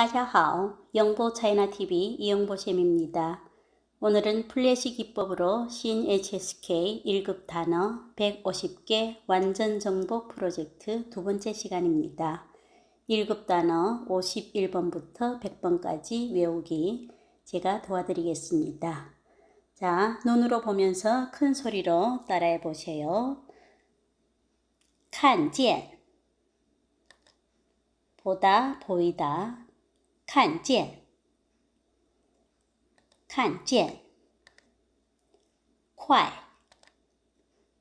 大家好. 영보 차이나 TV 이영보쌤입니다. 오늘은 플래시 기법으로 신 HSK 1급 단어 150개 완전 정복 프로젝트 두 번째 시간입니다. 1급 단어 51번부터 100번까지 외우기 제가 도와드리겠습니다. 자, 눈으로 보면서 큰 소리로 따라해 보세요. 看见 보다 보이다 看见，看见，快，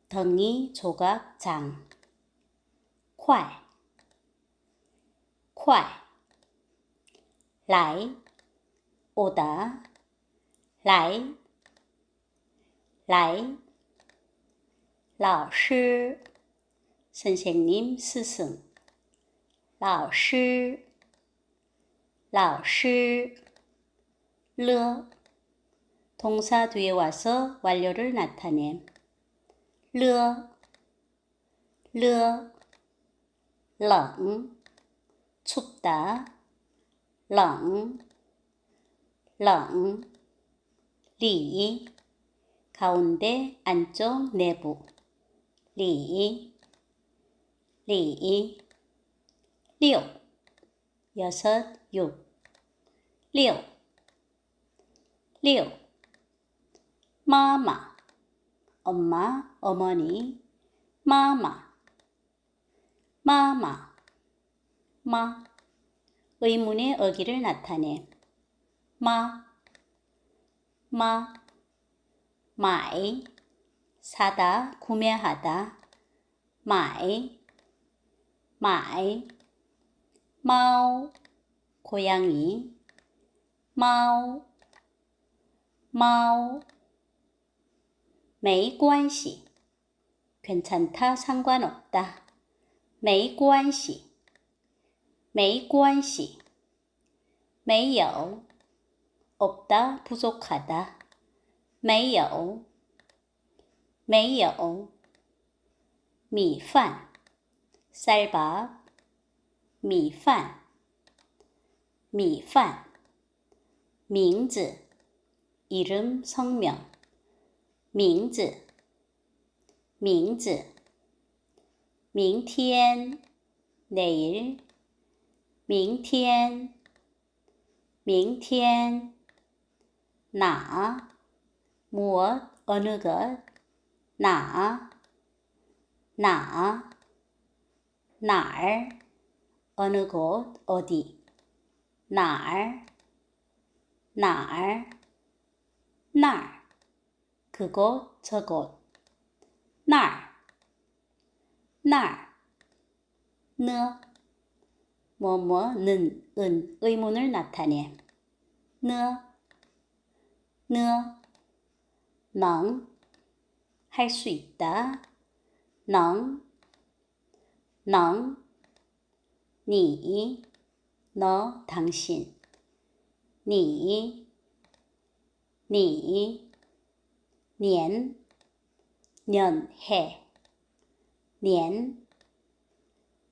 덩이조각장，快，快，来，오다，来，来，老师，선생님 스승，老师。 老师。 르. 동사 뒤에 와서 완료를 나타냄 르, 르, 렁. 춥다. 렁, 렁. 리. 가운데 안쪽 내부. 리, 리, 리 여섯, 육, 六,六. 마마, 엄마, 어머니, 마마, 마마, 마. 의문의 어기를 나타내. 마, 마, 마이, 사다, 구매하다, 마이, 마이. 买。 猫，고양 이， 猫，猫，没关系，괜찮다상관없 다， 没关系，没关系，没有，없다부족하 다， 没有，没有，米饭，쌀 밥。 米饭，米饭，名字，이름성 명， 名字，名字，明天，내일， 明天，明天，哪，무엇어느 것， 哪，哪，哪儿。 어느 곳, 어디, 날, 날, 날, 그곳, 저곳, 날, 날, 느, 뭐뭐 는, 은, 의문을 나타내, 느, 느, 능, 할 수 있다, 능, 능, 你，罗腾讯。你，你，年，人嘿，年，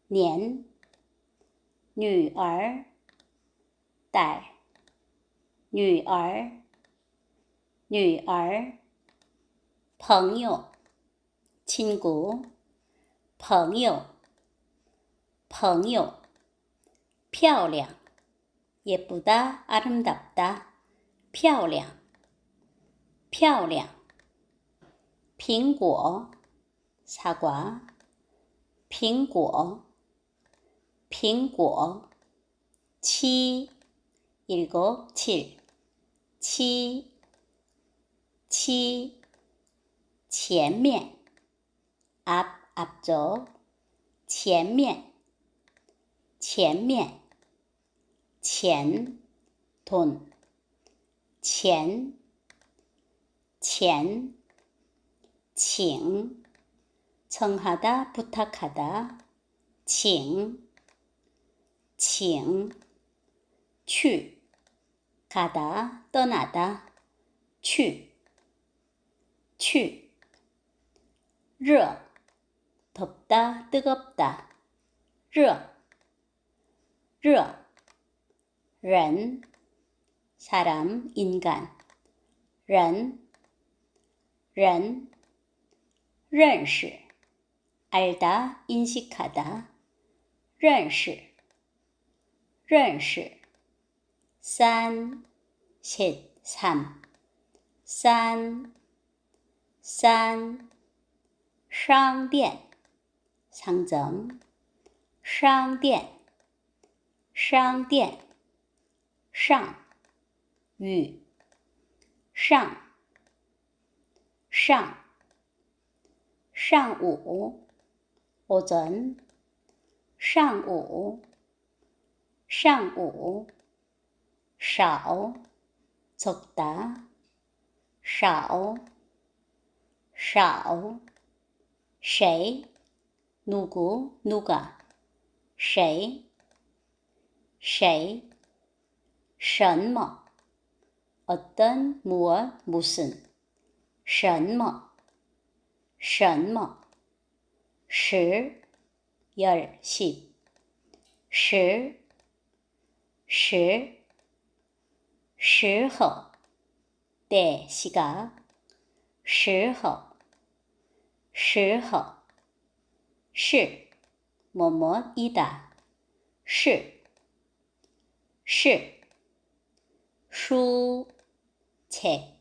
年，女儿，仔，女儿，女儿，朋友，亲骨，朋友，朋友。漂亮, 예쁘다, 아름답다, 漂亮, 漂亮. 苹果, 사과, 苹果, 苹果. 七, 일곱, 칠, 七, 七, 前面, 앞, 앞쪽, 前面,前面， 钱，돈， 钱，钱，请，청하다부탁하 다， 请，请，去，가다떠나 다， 去，去，热，덥다뜨겁 다， 热。热， 人, 사람, 인간. 人,人,认识, 알다, 인식하다. 认识,认识. 三, 셋, 삼. 三,三,商店, 상점. 商店，商店， 上，与，上，上，上午，오전，上午，上午，少，적 다， 少，少，谁，누구누가谁？谁？ 什么？어떤무엇무슨什么？什么？十열 십， 十，十，时候때시각时候，时候，是。么么一哒，是是 书切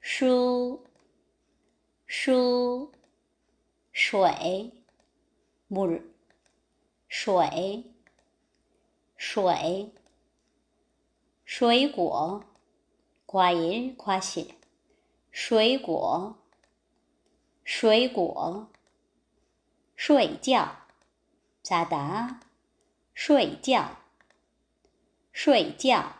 书书水물水水水果과일과실水果水果睡觉。 자다, 睡觉,睡觉.